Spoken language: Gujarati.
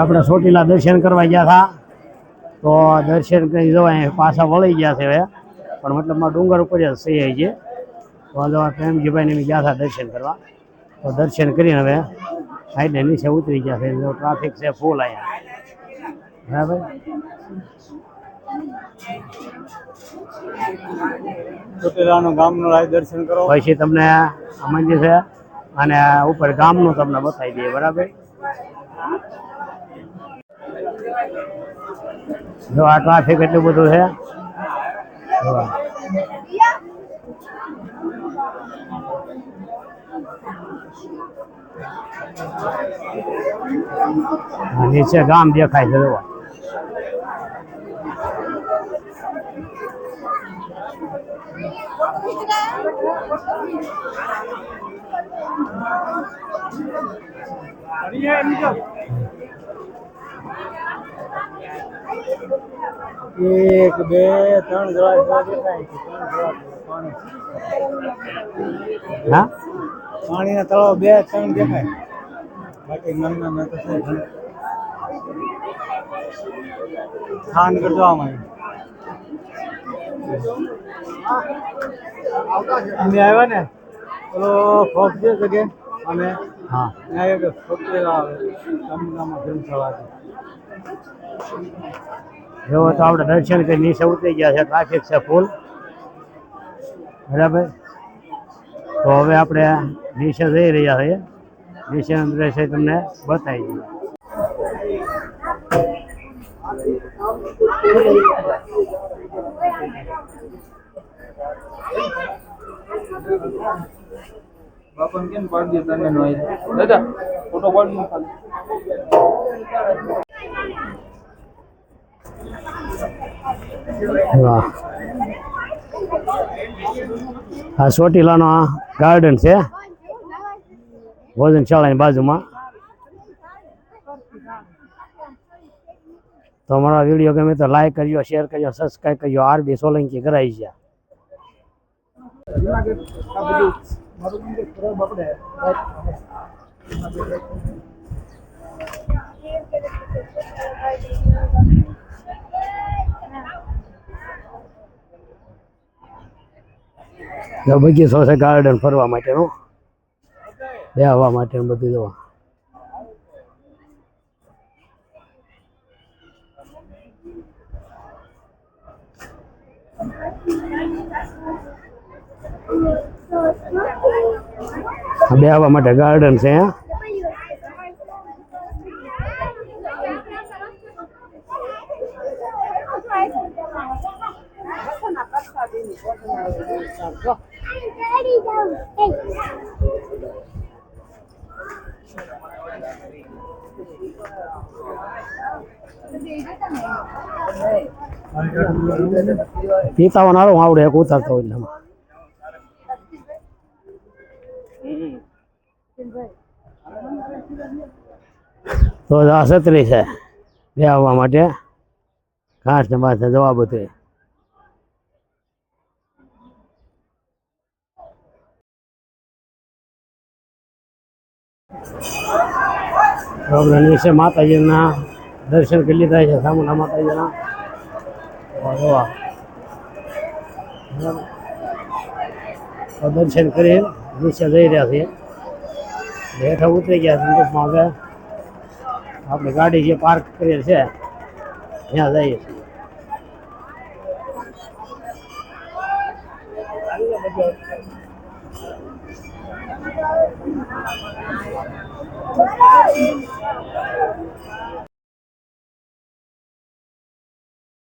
આપણે ચોટીલા દર્શન કરવા ગયા હતા. તો દર્શન કરી જવાય પાછા વળી ગયા છે હવે. પણ મતલબમાં ડુંગર ઉપર જ સહી છે તો જો પ્રેમજીભાઈને ગયા હતા દર્શન કરવા. તો દર્શન કરીને હવે સાઈડને નીચે ઉતરી ગયા છે. ટ્રાફિક છે ફૂલ અહીંયા. બરાબર? ચોટીલાનું ગામનું રાજ દર્શન કરો. પછી તમને મંદિર છે અને ઉપર ગામનું તમને બતાવી દઈએ. બરાબર? જો આ ટ્રાફિક એટલું બધું છે? નીચે ગામ દેખાય છે જોવા. એક બે ત્રણ જવા પાણી. હા? પાણીના તળાવ બે ત્રણ દેખાય. બાકી નાના નાના તો. સ્થાન કરજો આમાં અમે આવ્યા ને પેલો ફોક છે જગ્યાએ. અમે હા ત્યાં એક ફોકેલા આવે ગામડામાં ધર્મશાળા છે જો તો આપણે દર્શન કરી નીચે ઉતરી ગયા છે ટ્રાફિક છે ફૂલ બરાબર તો હવે આપણે નીચે જઈ રહ્યા છીએ નીચે દ્રશ્ય તમને બતાવી દઈએ બાપાને કેમ પાડી આ ગાર્ડન છે. ભોજનશાળાની બાજુમાં. તો અમારા વીડિયો ગમે તો લાઈક કરજો શેર કરજો સબસ્ક્રાઈબ કરજો. આરબી સોલંકી કરાવી છે. બગીચો છે ગાર્ડન ફરવા માટેનો બેહવા માટે બધું જોવા આ બેહવા માટે ગાર્ડન છે અહીંયા. પીતાવાનો હારો આવડે એક ઉતારતો હોય તો આ છત્રી છે બે આવવા માટે ઘાસ ને બાસ ને જવા બધું આપણે નીચે માતાજીના દર્શન કરી લીધા છે સામુના માતાજીના તો જોવા બરાબર. તો દર્શન કરી નીચે જઈ રહ્યા છીએ હેઠા ઉતરી ગયા છે ટૂંકમાં હવે આપણે ગાડી જે પાર્ક કરી છે ત્યાં જઈએ છીએ